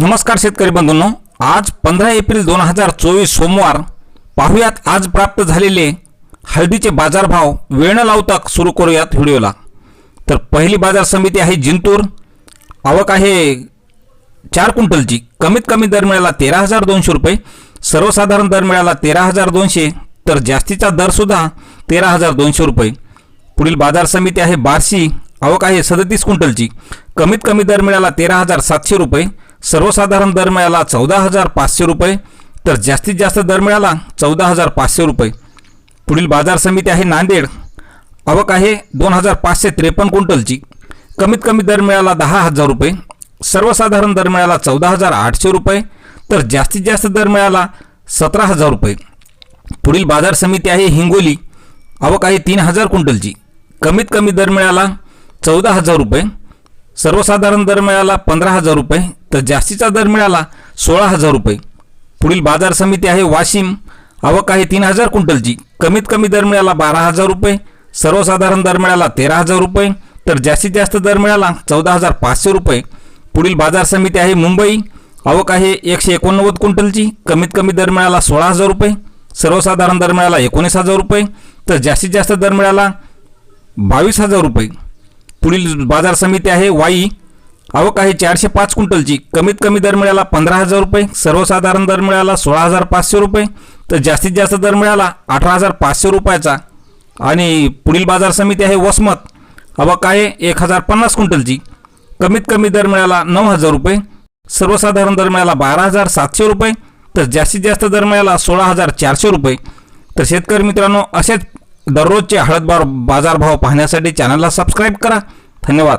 नमस्कार शेतकरी बंधूंनो आज पंधरा एप्रिल दोन हजार चोवीस सोमवार पाहुयात आज प्राप्त झालेले हळदीचे बाजारभाव वेळ न लावता सुरू करूयात व्हिडिओला. तर पहिली बाजार समिती आहे जिंतूर. आवक आहे चार क्विंटलची. कमीत कमी दर मिळाला तेरा हजार दोनशे रुपये. सर्वसाधारण दर मिळाला तेरा हजार दोनशे. तर जास्तीचा दरसुद्धा तेरा हजार दोनशे रुपये. पुढील बाजार समिती आहे बार्शी. आवक आहे सदतीस क्विंटलची. कमीत कमी दर मिळाला तेरा हजार सातशे रुपये. सर्वसाधारण दर मिळाला चौदा हजार पाचशे रुपये तर जास्तीत जास्त दर मिळाला चौदा हजार पाचशे रुपये. पुढील बाजार समिती आहे नांदेड. आवक आहे दोन हजार पाचशे त्रेपन्न क्विंटलची. कमीत कमी दर मिळाला दहा हजार रुपये. सर्वसाधारण दर मिळाला चौदा हजार आठशे रुपये तर जास्तीत जास्त दर मिळाला सतरा हजार रुपये. पुढील बाजार समिती आहे हिंगोली. आवक आहे तीन हजार क्विंटलची. कमीत कमी दर मिळाला चौदा हजार रुपये. सर्वसाधारण दर मिळाला पंधरा हजार रुपये तर जास्तीचा दर मिळाला सोळा हजार रुपये. पुढील बाजार समिती आहे वाशिम. आवक आहे तीन हजार क्विंटलची. कमीत कमी दर मिळाला बारा हजार रुपये सर्वसाधारण दर मिळाला तेरा हजार रुपये तर जास्तीत जास्त दर मिळाला चौदा हजार पाचशे रुपये. पुढील बाजार समिती आहे मुंबई. आवक आहे एकशे एकोणनव्वद क्विंटलची. कमीत कमी दर मिळाला सोळा हजार रुपये सर्वसाधारण दर मिळाला एकोणीस हजार रुपये तर जास्तीत जास्त दर मिळाला बावीस हजार रुपये. पुढील बाजार समिती आहे वाई. आवक आहे चारशे पाच क्विंटलची. कमीत कमी दर मिळाला पंधरा हजार रुपये. सर्वसाधारण दर मिळाला सोळा हजार पाचशे रुपये. तर जास्तीत जास्त दर मिळाला अठरा हजार पाचशे रुपयाचा. आणि पुढील बाजार समिती आहे वसमत. आवक आहे एक हजार पन्नास क्विंटलची. कमीत कमी दर मिळाला नऊ हजार रुपये. सर्वसाधारण दर मिळाला बारा हजार सातशे रुपये. तर जास्तीत जास्त दर मिळाला सोळा हजार चारशे रुपये. तर शेतकरी मित्रांनो असेच दररोजचे हळद बार बाजारभाव पाहण्यासाठी चॅनलला सबस्क्राईब करा. धन्यवाद.